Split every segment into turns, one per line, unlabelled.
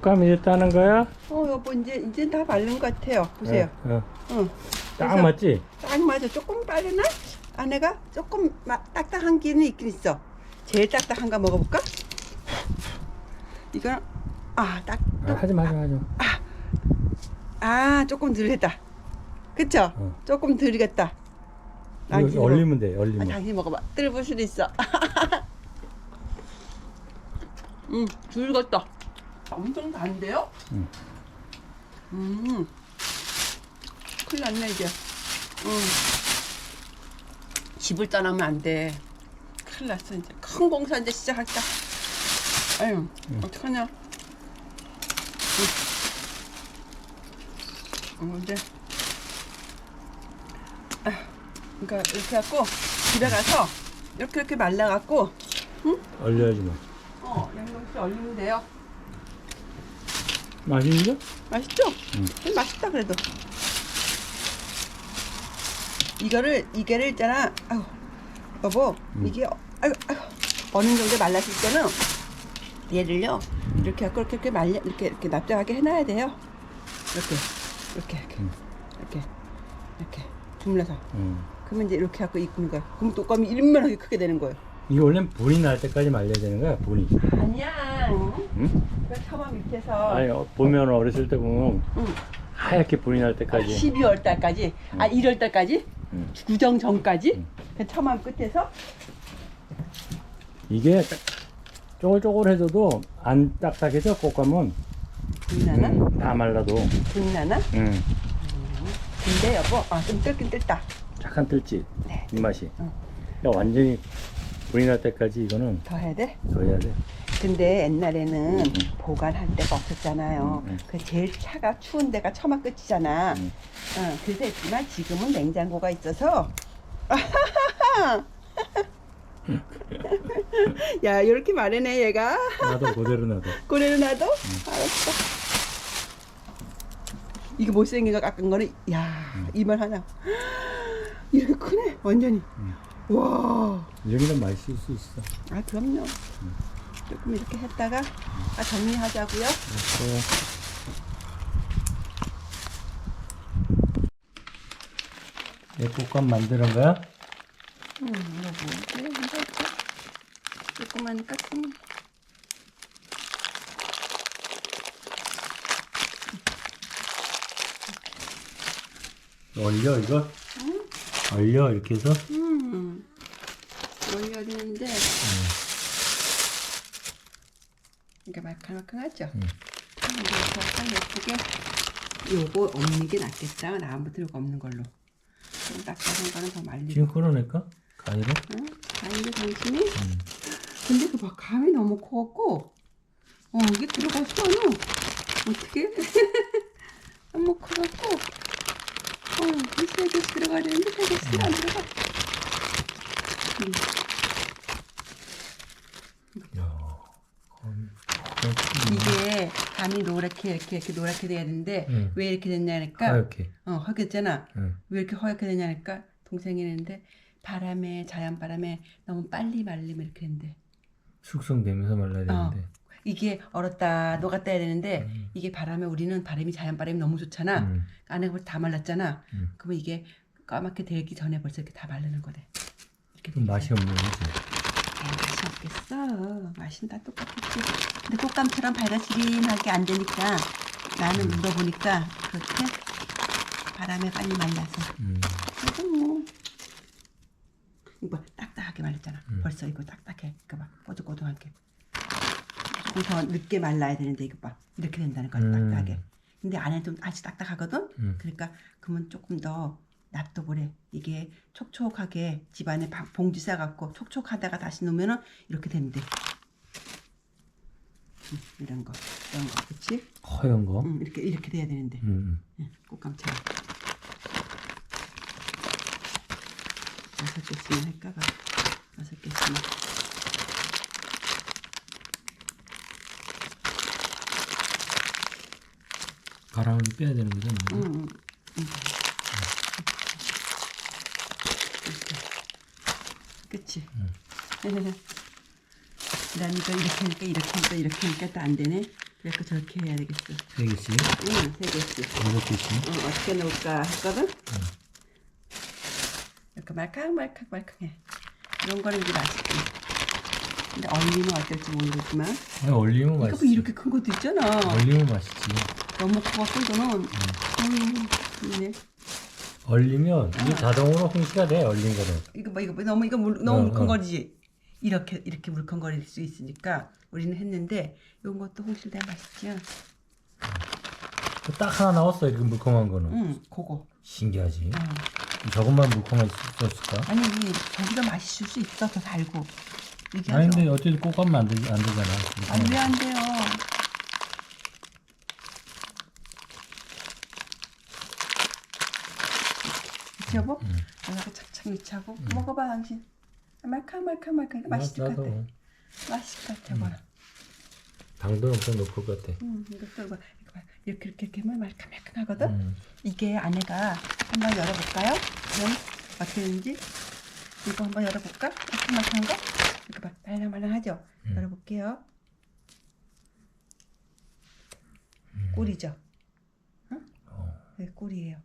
곶감이 됐다는 거야?
어 여보 이제 이제 다 바른 것 같아요. 보세요.
어, 어.
응.
딱
그래서
맞지?
딱 맞아. 조금 빠르나? 안에가 조금 마- 딱딱한 기는 있긴 있어. 제일 딱딱한 거 먹어볼까? 이거는 아딱
아, 하지 마, 하지 마, 하지 마.
아 조금 덜 했다. 그쵸?
어.
조금 덜 익었다.
이거
당신이 먹-
얼리면 돼,
아,
얼리면.
당신이 먹어봐. 뜰볼 수도 있어. 음, 줄 익었다. 엄청 단데요?
음.
음. 큰일 났네, 이제. 음. 집을 떠나면 안 돼. 큰일 났어, 이제. 큰 공사 이제 시작할까. 아유, 어떡하냐. 음. 어, 이제. 그러니까 이렇게 갖고 집에 가서 이렇게 이렇게 말라갖고
얼려야지 뭐.
어 양념치 얼리면 돼요.
맛있는데?
맛있죠?
음.
음, 맛있다 그래도. 이거를 이게를 있잖아. 아유 여보
음.
이게 어- 아유 아유 어느 정도 말랐을 때는 얘를요 이렇게 이렇게, 이렇게 말려 이렇게 이렇게 납작하게 해놔야 돼요. 이렇게 이렇게 이렇게
음.
이렇게 이렇게 주물러서
음.
그러면 이제 이렇게 갖고 익는 거야. 그럼 뚜껑이 일만하게 크게 되는 거예요.
이게 원래 불이 날 때까지 말려야 되는 거야, 불이.
아니야.
응?
그 처마 밑에서
아니, 어, 보면 어렸을 때 보면
응.
하얗게 불이 날 때까지.
12월 달까지, 아 1월 달까지,
응.
구정 전까지,
응.
그 처마 끝에서
이게 쪼글쪼글해져도 안 딱딱해져, 곶감은.
불나나?
음, 다 말라도.
불나나?
음.
근데 여보, 아 좀 뜰긴 뜰다.
착한 뜰지,
네.
입맛이.
응.
야, 완전히 불이 날 때까지 이거는
더 해야 돼?
더 해야 돼.
근데 옛날에는
응.
보관할 데가 없었잖아요.
응, 응.
그 제일 차가 추운 데가 처마 끝이잖아.
응.
어, 그래서 했지만 지금은 냉장고가 있어서. 야, 이렇게 말해네 얘가.
나도 그대로 놔둬.
고래를 놔도? 알았어. 이게 못생긴 거 깎은 거는, 야, 이만 하나. 이렇게 크네, 완전히.
음.
와.
여기는 맛있을 수 있어.
아, 그럼요. 조금 이렇게 했다가, 아, 정리하자고요.
내 곶감 만드는 거야?
음, 그래, 이거? 조그만 깎음.
얼려 이거? 얼려 이렇게 해서?
음, 올려야 되는데, 이게 말캉말캉하죠?
음.
이렇게 약간 예쁘게, 요거 없는 게 낫겠다. 나무부터 이거 없는 걸로. 좀 딱딱한 거는 더 말리고.
지금 끌어낼까? 가위로?
응? 아닌데 당신이?
음.
근데 그 막 감이 너무 커갖고 어 이게 들어갔어요 어떻게? 너무 커갖고 어 세개 들어가야 되는데 세 개씩 안 들어가 음.
야, 거의
감이 노랗게 이렇게 이렇게 노랗게 돼야 되는데
음.
왜 이렇게 됐냐니까
하얗게.
어 하겠잖아
응.
왜 이렇게 허옇게 되냐니까 동생이 했는데 바람에 자연 바람에 너무 빨리 말리면 이렇게 된대
숙성되면서 말라야
어.
되는데.
이게 얼었다 녹았다 해야 되는데
음.
이게 바람에 우리는 바람이 자연 바람이 너무 좋잖아.
음.
안에 벌써 다 말랐잖아.
음.
그러면 이게 까맣게 되기 전에 벌써 이렇게 다 마르는 거래. 이렇게
좀 맛이 없는 거지.
없겠어. 맛은 다 똑같겠지. 근데 꽃감처럼 발라지린하게 안 되니까 나는 물어보니까 그렇게 바람에 빨리 말라서.
음.
그래서 뭐 이거 봐, 딱딱하게 말렸잖아.
음.
벌써 이거 딱딱해. 이거 봐, 꼬들꼬들하게. 조금 더 늦게 말라야 되는데 이거 봐, 이렇게 된다는 거야,
음.
딱딱하게. 근데 안에 좀 아직 딱딱하거든.
음.
그러니까 그러면 조금 더 놔둬보래. 이게 촉촉하게 집안에 바- 봉지 싸갖고 촉촉하다가 다시 놓으면은 이렇게 된대. 음, 이런 거, 이런 거, 그렇지?
허연 거.
음, 이렇게 이렇게 돼야 되는데.
음.
응, 꽃감처럼. 여섯 개쯤 할까봐. 여섯 개쯤.
가랑을 빼야 되는 거죠?
응, 응, 응. 그치? 난 이거 이렇게 하니까 이렇게 하니까 이렇게 하니까 또 안 되네. 이렇게 저렇게 해야 되겠어.
세 개씩,
응, 세 개씩.
여섯 개씩.
응, 어떻게 넣을까 했거든? 이렇게 말캉말캉 말캉해. 이런 거는 이제 맛있지. 근데 얼리면 어떨지 모르겠지만.
아니,
뭐
맛있지.
이렇게 큰 것도 있잖아.
얼리면 맛있지.
너무 커갖고 이거는. 음, 있네.
얼리면 이게 자동으로 홍시가 돼. 얼린 거는.
이거 봐, 이거 봐. 너무 이거 물, 너무
어,
물컹거리지. 이렇게 이렇게 물컹거릴 수 있으니까 우리는 했는데 이런 것도 홍실대 맛있지.
그딱 하나 나왔어. 이렇게 물컹한 거는.
응, 그거.
신기하지.
응.
저것만 물컹할 수 있었을까?
아니 거기다 맛있을 수 있어 더 달고. 이게
근데 어쨌든 꼭 가면 안, 되지, 안 되잖아.
아니 왜안 돼요? 이렇게 여보? 여기다가 착착 미치하고 먹어봐 당신. 말캉말캉 말캉 이거 맛있을 것 같아. 맛있을 것 같아 봐.
당도 엄청 높을 것 같아.
음, 이것도 봐. 이렇게 이렇게 이렇게 하면 말캉말캉 하거든.
음.
이게 안에가 한번 열어볼까요? 그럼 어떻게 되는지 이거 한번 열어볼까? 말캉말캉한 거? 이거 봐 말랑말랑하죠?
음.
열어볼게요. 꿀이죠? 응?
어.
네, 꿀이에요.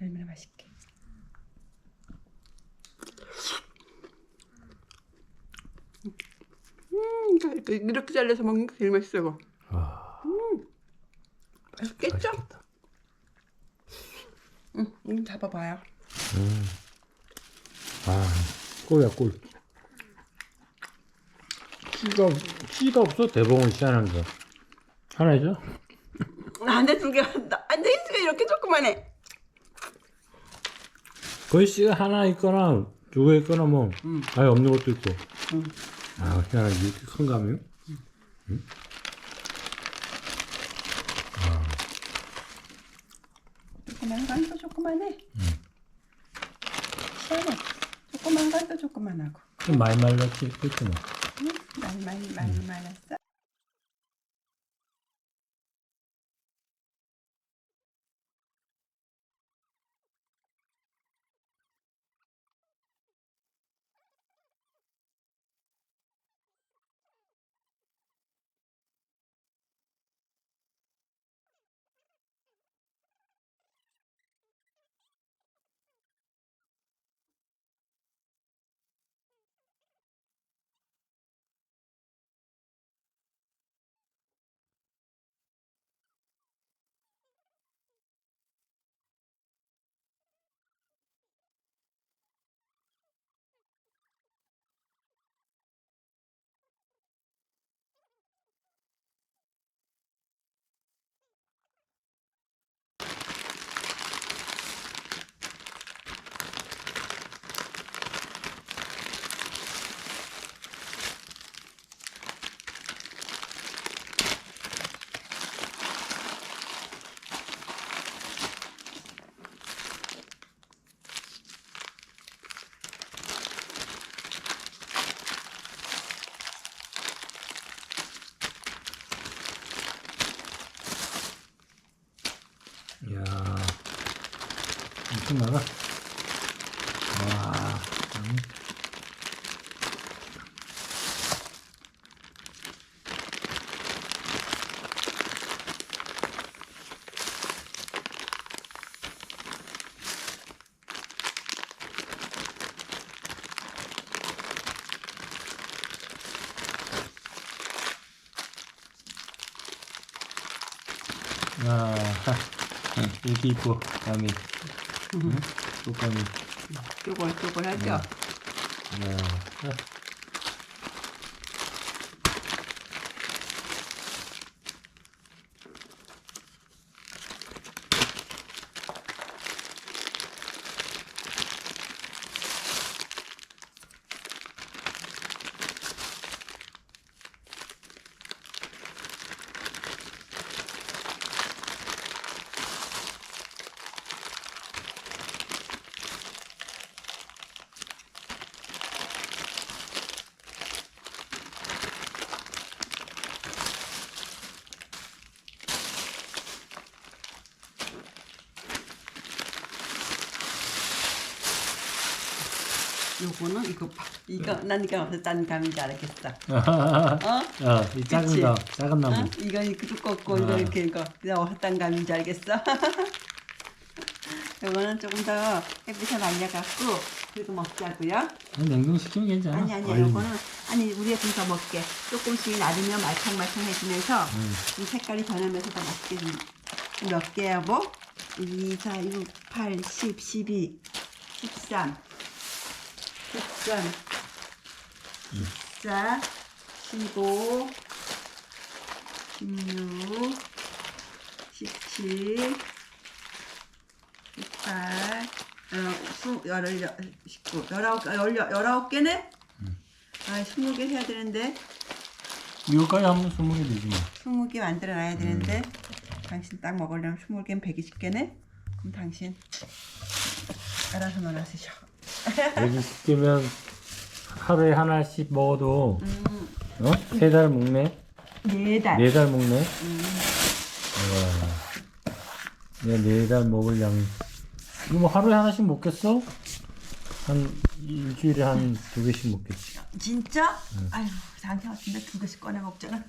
얼마나 맛있게. 음, 이렇게, 이렇게 잘라서 먹는 게 제일 맛있어 이거.
아,
맛있겠죠?
맛있겠다.
응, 음, 잡아봐요.
음. 아, 꿀이야 꿀. 씨가 씨가 없어 대봉은 씨하는 거. 하나 줘?
안돼 두 개, 안돼 수가 이렇게 조그만해.
거의 씨가 하나 있거나 두 개 있거나 뭐
음.
아예 없는 것도 있고.
음.
아, 희한하게 이렇게 큰가 하면?
조그만 건도 조그만해. 시원해. 조그만 건도 조그만하고.
좀 많이 말랐지, 그치 뭐.
응? 많이 많이 많이 말랐어.
이야, 많아. 와, 음. 아, 이렇게 이뻐, 감이. 응? 뚜껑이.
쪼글쪼글하죠? 요거는 이거 봐. 이거 난 이거 없었다는 감인지 알겠어. 어?
어, 이 작은
그치?
거, 작은 나무.
어? 이거 이렇게 두껍고 이거
아.
이렇게 이거 그냥 어떤 감인지 알겠어. 요거는 조금 더 햇빛에 말려갖고 그리고 먹자고요.
아, 냉동시키면 괜찮아.
아니 아니야
얼른.
요거는 아니 우리가 그래서 먹게 조금씩 놔두면 말캉말캉해지면서
음.
이 색깔이 변하면서 더 맛있게 좀- 몇 개야 뭐? 2, 4, 6, 8, 10, 12, 13 13 14 15 16 17 18 19, 19, 19, 19개네? 아, 20개 해야 되는데
이거까지 하면 20개 되지 뭐.
20개 만들어 놔야 되는데 당신 딱 먹으려면 20개면 120개네? 그럼 당신 알아서 놀아 쓰셔
120개면 하루에 하나씩 먹어도
음,
어? 세 달 먹네?
네 달.
네 달 먹네?
음,
와. 내가 네 달 먹을 양. 이거 뭐 하루에 하나씩 먹겠어? 한 일주일에 한 두 개씩 먹겠지.
진짜? 아유, 당신 같은데 두 개씩 꺼내 먹잖아.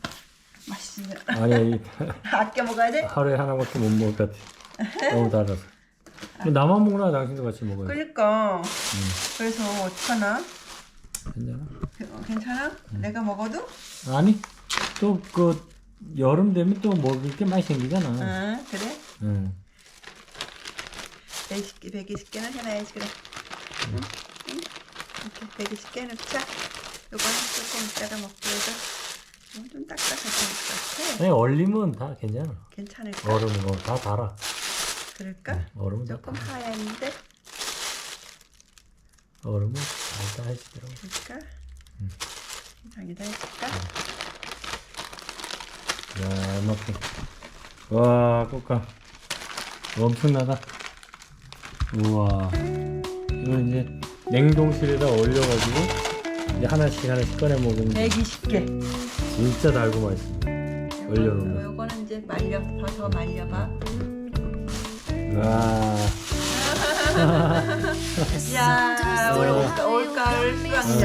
맛있으면
아니, 이
아껴 먹어야 돼?
하루에 하나밖에 못 먹을 것 같아. 너무 달아서. 뭐 나만 먹나? 당신도 같이 먹어요.
그러니까 그래서 어떡하나?
괜찮아?
그- 괜찮아? 내가 먹어도?
아니, 또 그 여름 되면 또 먹을 게 많이 생기잖아.
응, 그래?
응.
120개, 120개는 해놔야지 그래. 응? 응? 이렇게 120개 넣자. 요거는 조금 이따가 먹기에도 이건 좀 딱딱할 것 같아.
아니, 얼리면 다 괜찮아.
괜찮을까?
얼음은 어, 다 달아.
그럴까?
얼음은 다
조금. 하얀데
얼음은 달달해지더라고.
그럴까? 이상이다 해줄까?
야, 이만큼. 와, 꽃감. 엄청나다. 우와. 이거 이제 냉동실에다 얼려가지고 이제 하나씩 하나씩 꺼내 먹으면
120개.
진짜 달고 맛있어. 얼려놓으면.
요거는 이제 말려, 더, 더 말려봐.
와.
야, 올, 올가- 올가을.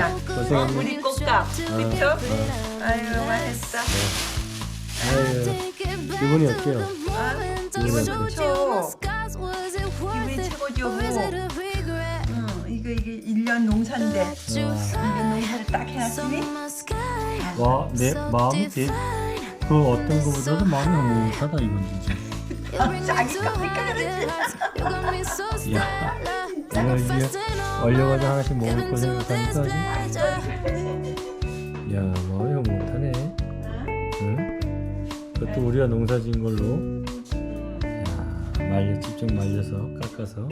어, 고생했네.
우리 꽃감. 그쵸? 아유, 맛있다.
아유, 기분이 어때요?
아,
기분?
좋죠. 기분이 최고죠, 뭐. 응, 이거, 이게 1년 농사인데. 1년 농사를 딱 해놨으니.
와, 내 마음이 제, 그 어떤 거보다도 마음이 흐뭇하다, 이건 진짜. 야, 이거 이제 얼려가지고 하나씩 먹을 거 생각하니까 아주, 야, 마음이 흐뭇하네. 응? 그것도 우리가 농사 지은 걸로. 야, 말려, 직접 말려서, 깎아서.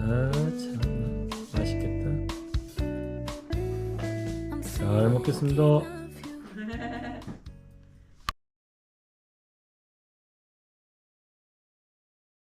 아, 참, 맛있겠다. 잘 먹겠습니다.